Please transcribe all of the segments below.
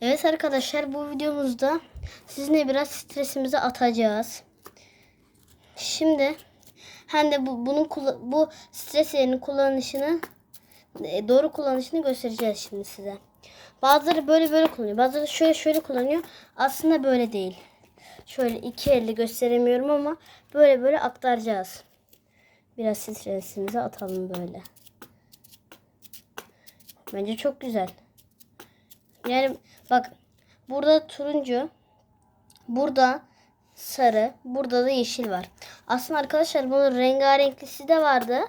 Evet arkadaşlar bu videomuzda sizinle biraz stresimizi atacağız. Şimdi hem de bu bunun bu stres yerinin kullanışını e, doğru kullanışını göstereceğiz şimdi size. Bazıları böyle böyle kullanıyor. Bazıları şöyle şöyle kullanıyor. Aslında böyle değil. Şöyle iki elle gösteremiyorum ama böyle böyle aktaracağız. Biraz stresimizi atalım böyle. Bence çok güzel. Yani bak burada turuncu, burada sarı, burada da yeşil var. Aslında arkadaşlar bunun rengarenklisi de vardı.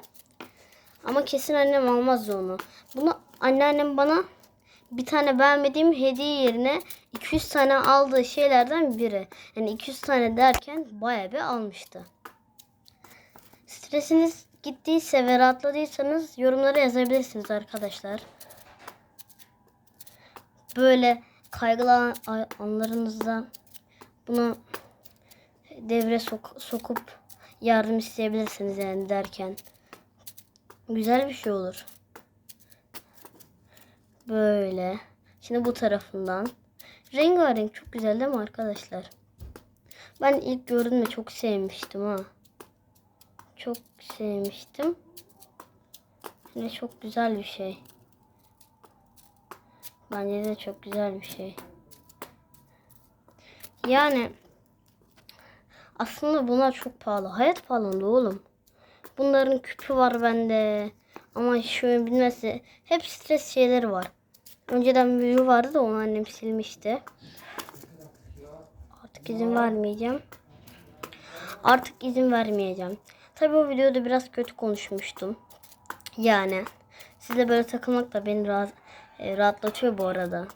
Ama kesin annem almazdı onu. Bunu anneannem bana bir tane beğenmediğim hediye yerine 200 tane aldığı şeylerden biri. Yani 200 tane derken bayağı bir almıştı. Stresiniz gittiyse ve rahatladıysanız yorumlara yazabilirsiniz arkadaşlar. Böyle kaygılı an- an- anlarınızda bunu devre sok- sokup yardım isteyebilirsiniz yani derken. Güzel bir şey olur. Böyle. Şimdi bu tarafından. Rengarenk çok güzel değil mi arkadaşlar? Ben ilk gördüğümde çok sevmiştim ha. Çok sevmiştim. Yine çok güzel bir şey. Bence de çok güzel bir şey. Yani aslında bunlar çok pahalı. Hayat pahalı oğlum. Bunların küpü var bende. Ama şöyle bilmezse hep stres şeyleri var. Önceden büyüğü vardı da onu annem silmişti. Artık izin vermeyeceğim. Artık izin vermeyeceğim. Tabii o videoda biraz kötü konuşmuştum. Yani sizle böyle takılmak da beni rahat, e, rahatlatıyor bu arada.